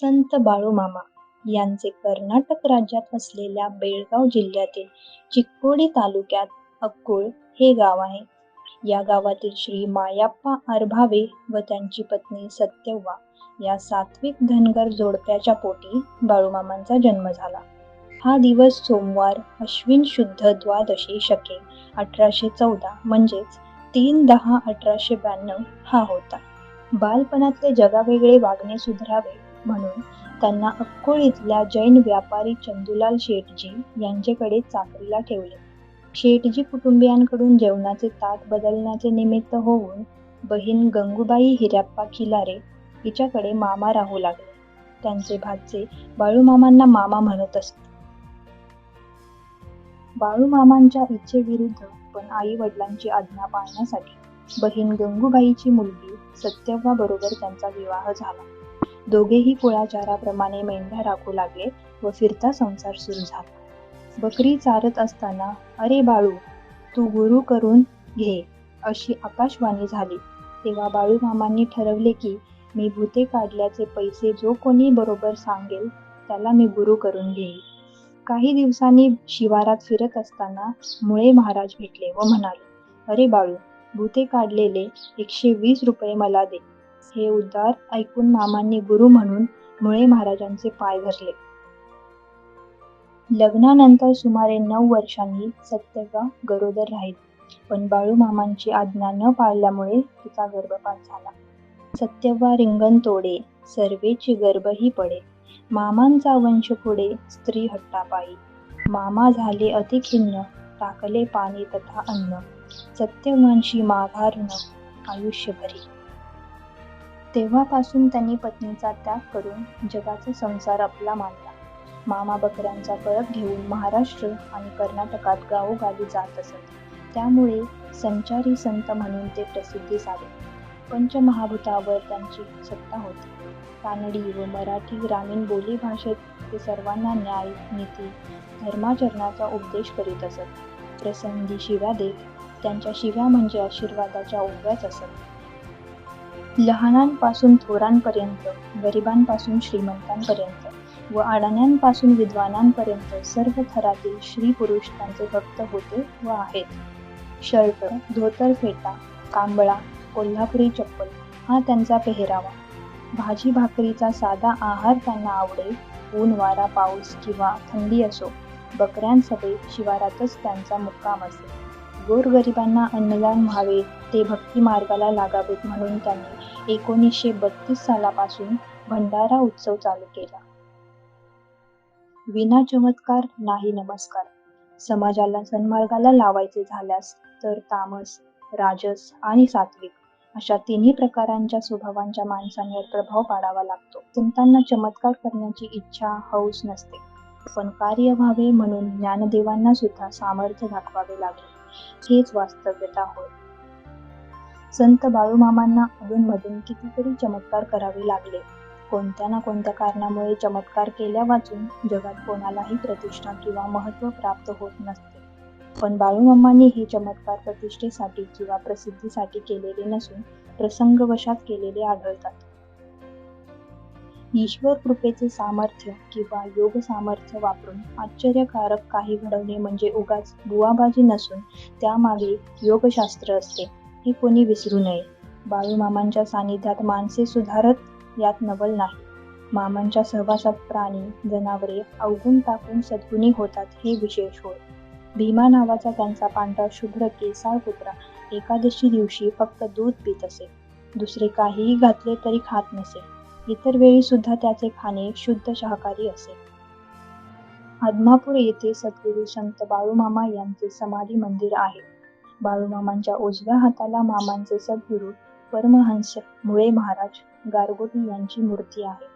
संत बाळूमामा यांचे कर्नाटक राज्यात असलेल्या बेळगाव जिल्ह्यातील चिक्कोडी तालुक्यात अक्कुळ हे गाव आहे. या गावातील श्री मायाप्पा आरभावे व त्यांची पत्नी सत्यव्वा या सात्विक धनगर जोडप्याच्या पोटी बाळूमामांचा जन्म झाला. हा दिवस सोमवार अश्विन शुद्ध द्वादशी शके अठराशे चौदा म्हणजेच तीन दहा अठराशे ब्याण्णव हा होता. बालपणातले जगावेगळे वागणे सुधरावे म्हणून त्यांना अक्कोळ इथल्या जैन व्यापारी चंदूलाल शेटजी यांच्याकडे चाकरीला ठेवले. शेटजी कुटुंबियांकडून जेवणाचे ताट बदलण्याचे निमित्त होऊन बहीण गंगूबाई हिऱ्याप्पा खिलारे हिच्याकडे मामा राहू लागले. त्यांचे भाचे बाळूमामांना मामा म्हणत असत. बाळूमामांच्या इच्छेविरुद्ध पण आई वडिलांची आज्ञा पाळण्यासाठी बहीण गंगूबाईची मुलगी सत्यव्वा बरोबर त्यांचा विवाह झाला. दोघेही कुळाचाराप्रमाणे मेंढ्या राखू लागले व फिरता संसार सुरू झाला. बकरी चारत असताना अरे बाळू तू गुरु करून घे अशी आकाशवाणी झाली तेव्हा बाळूमामांनी ठरवले की मी भुते काढल्याचे पैसे जो कोणी बरोबर सांगेल त्याला मी गुरु करून घेईन. काही दिवसांनी शिवारात फिरत असताना मुळे महाराज भेटले व म्हणाले अरे बाळू भुते काढलेले एकशे वीस रुपये मला दे. हे उद्गार ऐकून मामांनी गुरु म्हणून मुळे महाराजांचे पाय धरले. लग्नानंतर सुमारे नऊ वर्षांनी सत्यव्वा गरोदर राहील पण बाळू मामांची आज्ञा न पाळल्यामुळे तिचा गर्भपात झाला. सत्यव्वा रिंगण तोडे सर्वेची गर्भही पडे मामांचा वंश पुढे स्त्री हट्टापायी मामा झाले अति खिन्न टाकले पाणी तथा अन्न सत्यवांशी माघार न आयुष्यभरी. तेव्हापासून त्यांनी पत्नीचा त्याग करून जगाचा संसार आपला मानला. मामा बकऱ्यांचा कळप घेऊन महाराष्ट्र आणि कर्नाटकात गावोगावी जात असत. त्यामुळे संचारी संत म्हणून ते प्रसिद्धी झाले पंचमहाभूतावर त्यांची सत्ता होती. कानडी व मराठी ग्रामीण बोलीभाषेत ते सर्वांना न्याय, नीती, धर्माचरणाचा उपदेश करीत असत. प्रसंगी शिव्या देत. त्यांच्या शिव्या म्हणजे आशीर्वादाच्या ओव्याच असत. लहानांपासून थोरांपर्यंत, गरिबांपासून श्रीमंतांपर्यंत व अडाण्यांपासून विद्वानांपर्यंत सर्व थरातील स्त्री-पुरुष त्यांचे भक्त होते व आहेत. शर्ट, धोतर फेटा, कांबळा, कोल्हापुरी चप्पल हा त्यांचा पेहरावा. भाजी भाकरीचा साधा आहार त्यांना आवडे. ऊन वारा पाऊस किंवा थंडी असो बकऱ्यांसहित शिवारातच त्यांचा मुक्काम असे. गोरगरिबांना अन्नदान व्हावे ते भक्ती मार्गाला लागावेत म्हणून त्यांनी एकोणीसशे बत्तीस सालापासून भंडारा उत्सव चालू केला. विना चमत्कार नाही नमस्कार समाजाला सन्मार्गाला लावायचे झाल्यास तर तामस, राजस आणि सात्विक अशा तिन्ही प्रकारांच्या स्वभावांच्या माणसांवर प्रभाव पाडावा लागतो. संतांना चमत्कार करण्याची इच्छा हौस नसते पण कार्य व्हावे म्हणून ज्ञानदेवांना सुद्धा सामर्थ्य दाखवावे लागले हेच वास्तव्यता होय. संत बाळूमामांना अधूनमधून कितीतरी चमत्कार करावे लागले. कोणत्या ना कोणत्या कारणामुळे चमत्कार केल्या वाचून जगात कोणालाही प्रतिष्ठा किंवा महत्त्व प्राप्त होत नसते. पण बाळूमामांनी हे चमत्कार प्रतिष्ठेसाठी किंवा प्रसिद्धीसाठी केलेले नसून प्रसंगवशात केलेले आढळतात. ईश्वर कृपेचे सामर्थ्य किंवा योग सामर्थ्य वापरून आश्चर्यकारक काही घडवणे म्हणजे उगाच बुवाबाजी नसून त्यामागे योगशास्त्र असते हे कोणी विसरू नये. बाळूमामांच्या सानिध्यात माणसे सुधारत यात नवल नाही. मामांच्या सहवासात प्राणी, जनावरे अवगुण टाकून सद्गुणी होतात हे विशेष होय. भीमा नावाचा त्यांचा पांढरा शुभ्र केसाळ कुत्रा एकादशी दिवशी फक्त दूध पीत असे. दुसरे काहीही घातले तरी खात नसे. इतर वेळी सुद्धा त्याचे खाणे शुद्ध शाकाहारी असे. आदमापूर येथे सद्गुरू संत बाळूमामा यांचे समाधी मंदिर आहे. बाळूमामांच्या उजव्या हाताला मामांचे सद्गुरू परमहंस मुळे महाराज गारगोटी यांची मूर्ती आहे.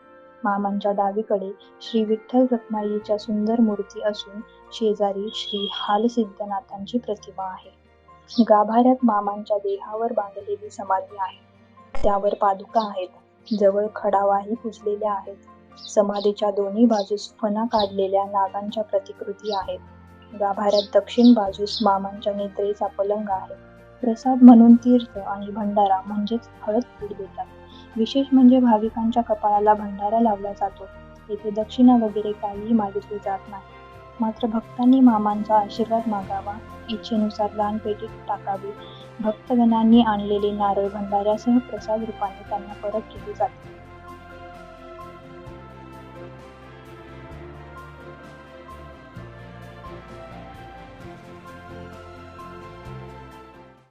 मामांच्या डावीकडे श्री विठ्ठल रखुमाईच्या सुंदर मूर्ती असून शेजारी श्री हालसिद्धनाथांची प्रतिमा आहे. गाभाऱ्यात मामांच्या देहावर बांधलेली समाधी आहे. त्यावर पादुका आहेत. जवळ खडावाही पूजलेल्या आहेत. समाधीच्या दोन्ही बाजूस फणा काढलेल्या नागांच्या प्रतिकृती आहेत. गाभाऱ्यात दक्षिण बाजूस मामांच्या निद्रेचा पलंग आहे. प्रसाद म्हणून तीर्थ आणि भंडारा म्हणजेच हळद-पूड देतात. विशेष म्हणजे भाविकांच्या कपाळाला भंडारा लावला जातो. येथे दक्षिणा वगैरे काहीही मागितली जात नाही. मात्र भक्तांनी मामांचा आशीर्वाद मागावा, इच्छेनुसार दानपेटीत टाकावी. भक्तगणांनी आणलेले नारळ भंडाऱ्यासह प्रसाद रूपाने त्यांना परत केली जाते.